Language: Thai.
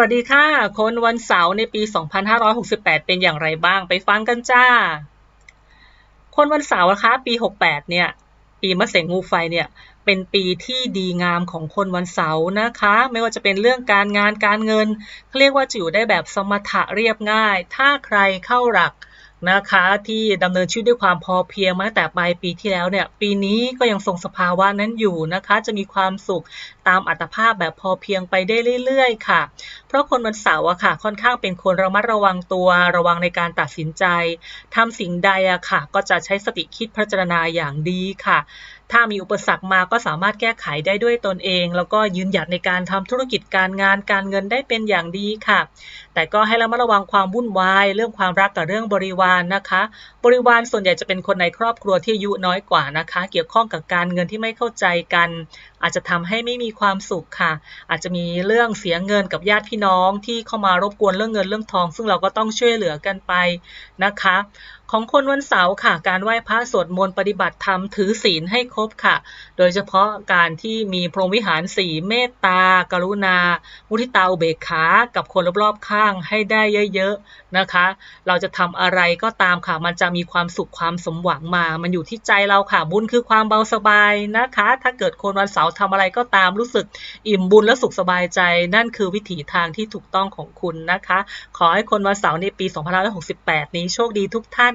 วัสดีค่ะ คนวันเสาร์ในปี 2568 เป็นอย่างไรบ้าง ไปฟังกันจ้า คนวันเสาร์นะคะ ปี 68 เนี่ย ปีมะเสงงูไฟเนี่ย เป็นปีที่ดีงามของคนวันเสาร์นะคะ ไม่ว่าจะเป็นเรื่องการงานการเงินเขาเรียกว่าจะอยู่ได้แบบสมถะเรียบง่าย ถ้าใครเข้าหลัก นะคะที่ดำเนินชีวิตด้วยความพอเพียงมาตั้งแต่ปลายปีที่แล้วเนี่ยปีนี้ก็ยังทรงสภาวะนั้นอยู่นะคะ จะมีความสุขตามอัตภาพแบบพอเพียงไปได้เรื่อย ๆ ค่ะ เพราะคนวันเสาร์อะค่ะ ค่อนข้างเป็นคนระมัดระวังตัวระวังในการตัดสินใจทำสิ่งใดอะค่ะ ก็จะใช้สติคิดพิจารณาอย่างดีค่ะ ถ้ามีอุปสรรคมาก็สามารถแก้ไขได้ด้วยตนเอง แล้วก็ยืนหยัดในการทำธุรกิจการงานการเงินได้เป็นอย่างดีค่ะ แต่ก็ให้ระมัดระวังความวุ่นวายเรื่องความรักกับเรื่องบริวารนนะคะ บริวารส่วนใหญ่จะเป็นคนในครอบครัวที่อายุน้อยกว่านะคะ เกี่ยวข้องกับการเงินที่ไม่เข้าใจกัน อาจจะทำให้ไม่มีความสุขค่ะ อาจจะมีเรื่องเสียเงินกับญาติพี่น้องที่เข้ามารบกวนเรื่องเงินเรื่องทอง ซึ่งเราก็ต้องช่วยเหลือกันไปนะคะของคนวันเสาร์ค่ะ การไหว้พระสวดมนต์ปฏิบัติธรรมถือศีลให้ครบค่ะ โดยเฉพาะการที่มีพรหมวิหารสีเมตตา กรุณา มุทิตาอุเบกขา กับคนรอบๆข้างให้ได้เยอะๆนะคะ เราจะทำอะไรก็ตามค่ะ มันจะมีความสุขความสมหวังมา มันอยู่ที่ใจเราค่ะ บุญคือความเบาสบายนะคะ ถ้าเกิดคนวันเสาร์ทำอะไรก็ตามรู้สึกอิ่มบุญและสุขสบายใจ นั่นคือวิถีทางที่ถูกต้องของคุณนะคะ ขอให้คนวันเสาร์ในปี 2568 นี้โชคดีทุกท่าน